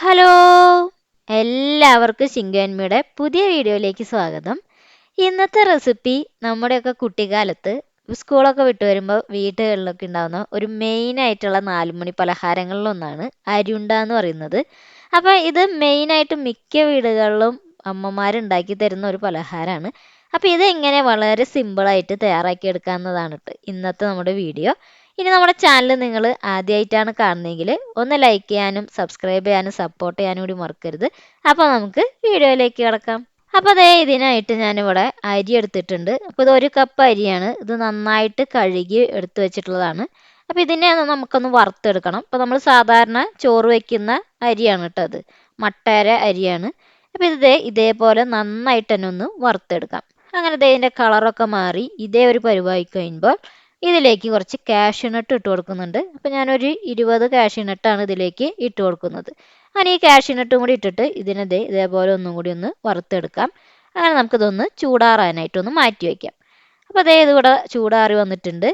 Hello. എല്ലാവർക്കും ശിങ്കൻമിയുടെ പുതിയ വീഡിയോയിലേക്ക് സ്വാഗതം. ഇന്നത്തെ റെസിപ്പി നമ്മുടെയൊക്കെ കുട്ടിക്കാലത്ത് സ്കൂളൊക്കെ വിട്ട് വരുമ്പോൾ വീടുകളിലൊക്കെ ഉണ്ടാകുന്ന ഒരു മെയിൻ ആയിട്ടുള്ള നാലുമണി പലഹാരങ്ങളിലൊന്നാണ് അരിയുണ്ട എന്ന് പറയുന്നത്. അപ്പോൾ ഇത് മെയിനായിട്ട് മിക്ക വീടുകളിലും അമ്മമാരുണ്ടാക്കി തരുന്ന ഒരു പലഹാരമാണ്. അപ്പോൾ ഇതെങ്ങനെ വളരെ സിമ്പിളായിട്ട് തയ്യാറാക്കി എടുക്കാവുന്നതാണ് ഇന്നത്തെ നമ്മുടെ വീഡിയോ. ഇനി നമ്മുടെ ചാനൽ നിങ്ങൾ ആദ്യമായിട്ടാണ് കാണുന്നതെങ്കിൽ ഒന്ന് ലൈക്ക് ചെയ്യാനും സബ്സ്ക്രൈബ് ചെയ്യാനും സപ്പോർട്ട് ചെയ്യാനും കൂടി മറക്കരുത്. അപ്പോൾ നമുക്ക് വീഡിയോയിലേക്ക് കിടക്കാം. അപ്പോൾ അതേ ഇതിനായിട്ട് ഞാനിവിടെ അരി എടുത്തിട്ടുണ്ട്. അപ്പോൾ ഇത് ഒരു കപ്പ് അരിയാണ്. ഇത് നന്നായിട്ട് കഴുകി എടുത്തു വെച്ചിട്ടുള്ളതാണ്. അപ്പോൾ ഇതിനെ നമുക്കൊന്ന് വറുത്തെടുക്കണം. അപ്പോൾ നമ്മൾ സാധാരണ ചോറ് വയ്ക്കുന്ന അരിയാണ് കേട്ടോ അത് മട്ടേര അരിയാണ്. അപ്പോൾ ഇത് ഇതേപോലെ നന്നായിട്ട് തന്നെ ഒന്ന് വറുത്തെടുക്കാം. അങ്ങനെ ഇതിന്റെ കളറൊക്കെ മാറി ഇതേ ഒരു പരുവായി കഴിയുമ്പോൾ ഇതിലേക്ക് കുറച്ച് കാഷ്യൂനട്ട് ഇട്ട് കൊടുക്കുന്നുണ്ട്. അപ്പോൾ ഞാനൊരു ഇരുപത് കാഷ്യൂനട്ടാണ് ഇതിലേക്ക് ഇട്ട് കൊടുക്കുന്നത്. അങ്ങനെ ഈ കാഷ്യൂനട്ടും കൂടി ഇട്ടിട്ട് ഇതിനെ ഇതേപോലെ ഒന്നും കൂടി ഒന്ന് വറുത്തെടുക്കാം. അങ്ങനെ നമുക്കിതൊന്ന് ചൂടാറാനായിട്ടൊന്ന് മാറ്റി വയ്ക്കാം. അപ്പോൾ അതേ ഇതിവിടെ ചൂടാറി വന്നിട്ടുണ്ട്.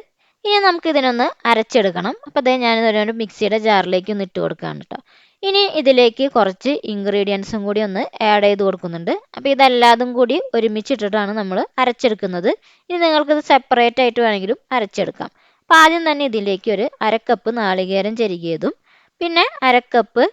ഇനി നമുക്ക് ഇതിനൊന്ന് അരച്ചെടുക്കണം. അപ്പോൾ അതേ ഞാനിതൊരു മിക്സിയുടെ ജാറിലേക്ക് ഒന്ന് ഇട്ട് കൊടുക്കുകയാണ് കേട്ടോ. ഇനി ഇതിലേക്ക് കുറച്ച് ഇൻഗ്രീഡിയൻസും കൂടി ഒന്ന് ആഡ് ചെയ്ത് കൊടുക്കുന്നുണ്ട്. അപ്പോൾ ഇതെല്ലാതും കൂടി ഒരുമിച്ചിട്ടിട്ടാണ് നമ്മൾ അരച്ചെടുക്കുന്നത്. ഇനി നിങ്ങൾക്കിത് സെപ്പറേറ്റ് ആയിട്ട് വേണമെങ്കിലും അരച്ചെടുക്കാം. അപ്പോൾ ആദ്യം തന്നെ ഇതിലേക്ക് ഒരു അരക്കപ്പ് നാളികേരം ചെരുകിയതും പിന്നെ അരക്കപ്പ്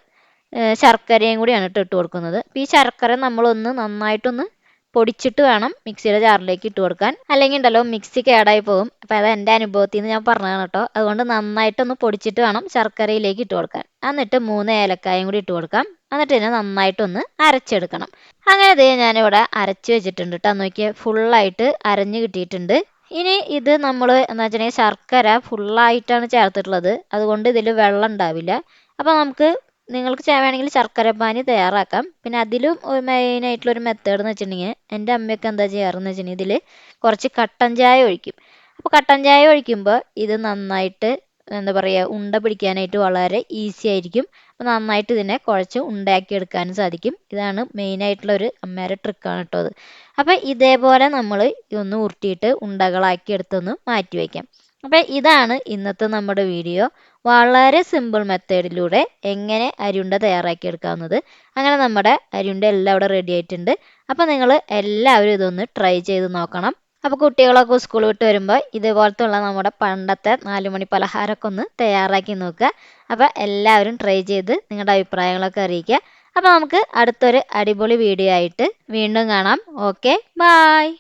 ശർക്കരയും കൂടിയാണ് ഇട്ട് ഇട്ട് കൊടുക്കുന്നത്. അപ്പോൾ ഈ ശർക്കര നമ്മളൊന്ന് നന്നായിട്ടൊന്ന് പൊടിച്ചിട്ട് വേണം മിക്സിയുടെ ജാറിലേക്ക് ഇട്ട് കൊടുക്കാൻ. അല്ലെങ്കിൽ ഉണ്ടല്ലോ മിക്സി കേടായി പോകും. അപ്പോൾ അത് എന്റെ അനുഭവത്തിൽ നിന്ന് ഞാൻ പറഞ്ഞതാണ് കേട്ടോ. അതുകൊണ്ട് നന്നായിട്ടൊന്ന് പൊടിച്ചിട്ട് വേണം ശർക്കരയിലേക്ക് ഇട്ട് കൊടുക്കാൻ. എന്നിട്ട് മൂന്ന് ഏലക്കായും കൂടി ഇട്ട് കൊടുക്കാം. എന്നിട്ട് ഇതിനെ നന്നായിട്ടൊന്ന് അരച്ചെടുക്കണം. അങ്ങനെ ഇത് ഞാനിവിടെ അരച്ച് വെച്ചിട്ടുണ്ട് കേട്ടോ. നോക്കിയാൽ ഫുള്ളായിട്ട് അരഞ്ഞ് കിട്ടിയിട്ടുണ്ട്. ഇനി ഇത് നമ്മൾ എന്താ വെച്ചിട്ടുണ്ടെങ്കിൽ ശർക്കര ഫുള്ളായിട്ടാണ് ചേർത്തിട്ടുള്ളത്. അതുകൊണ്ട് ഇതിൽ വെള്ളം ഉണ്ടാവില്ല. അപ്പോൾ നമുക്ക് നിങ്ങൾക്ക് വേണമെങ്കിൽ ശർക്കരപ്പാനി തയ്യാറാക്കാം. പിന്നെ അതിലും മെയിനായിട്ടുള്ള ഒരു മെത്തേഡ് എന്ന് വെച്ചിട്ടുണ്ടെങ്കിൽ എന്റെ അമ്മയൊക്കെ എന്താ ചെയ്യാറെന്ന് വെച്ചിട്ടുണ്ടെങ്കിൽ ഇതിൽ കുറച്ച് കട്ടൻ ചായ ഒഴിക്കും. അപ്പോൾ കട്ടൻ ചായ ഒഴിക്കുമ്പോൾ ഇത് നന്നായിട്ട് എന്താ പറയുക ഉണ്ട പിടിക്കാനായിട്ട് വളരെ ഈസി ആയിരിക്കും. അപ്പോൾ നന്നായിട്ട് ഇതിനെ കുഴച്ച് ഉണ്ടാക്കിയെടുക്കാനും സാധിക്കും. ഇതാണ് മെയിനായിട്ടുള്ള ഒരു അമ്മേരെ ട്രിക്കാണ് കേട്ടോ അത്. അപ്പോൾ ഇതേപോലെ നമ്മൾ ഇതൊന്ന് ഉരുട്ടിയിട്ട് ഉണ്ടകളാക്കി എടുത്തൊന്ന് മാറ്റി വയ്ക്കാം. അപ്പോൾ ഇതാണ് ഇന്നത്തെ നമ്മുടെ വീഡിയോ. വളരെ സിമ്പിൾ മെത്തേഡിലൂടെ എങ്ങനെ അരിയുണ്ട തയ്യാറാക്കി എടുക്കാവുന്നത്. അങ്ങനെ നമ്മുടെ അരിയുണ്ട എല്ലാം ഇവിടെ റെഡി ആയിട്ടുണ്ട്. അപ്പോൾ നിങ്ങൾ എല്ലാവരും ഇതൊന്ന് ട്രൈ ചെയ്ത് നോക്കണം. അപ്പോൾ കുട്ടികളൊക്കെ സ്കൂൾ വിട്ട് വരുമ്പോൾ ഇതുപോലത്തെ ഉള്ള നമ്മുടെ പണ്ടത്തെ നാലുമണി പലഹാരമൊക്കെ ഒന്ന് തയ്യാറാക്കി നോക്കുക. അപ്പോൾ എല്ലാവരും ട്രൈ ചെയ്ത് നിങ്ങളുടെ അഭിപ്രായങ്ങളൊക്കെ അറിയിക്കുക. അപ്പോൾ നമുക്ക് അടുത്തൊരു അടിപൊളി വീഡിയോ ആയിട്ട് വീണ്ടും കാണാം. Okay bye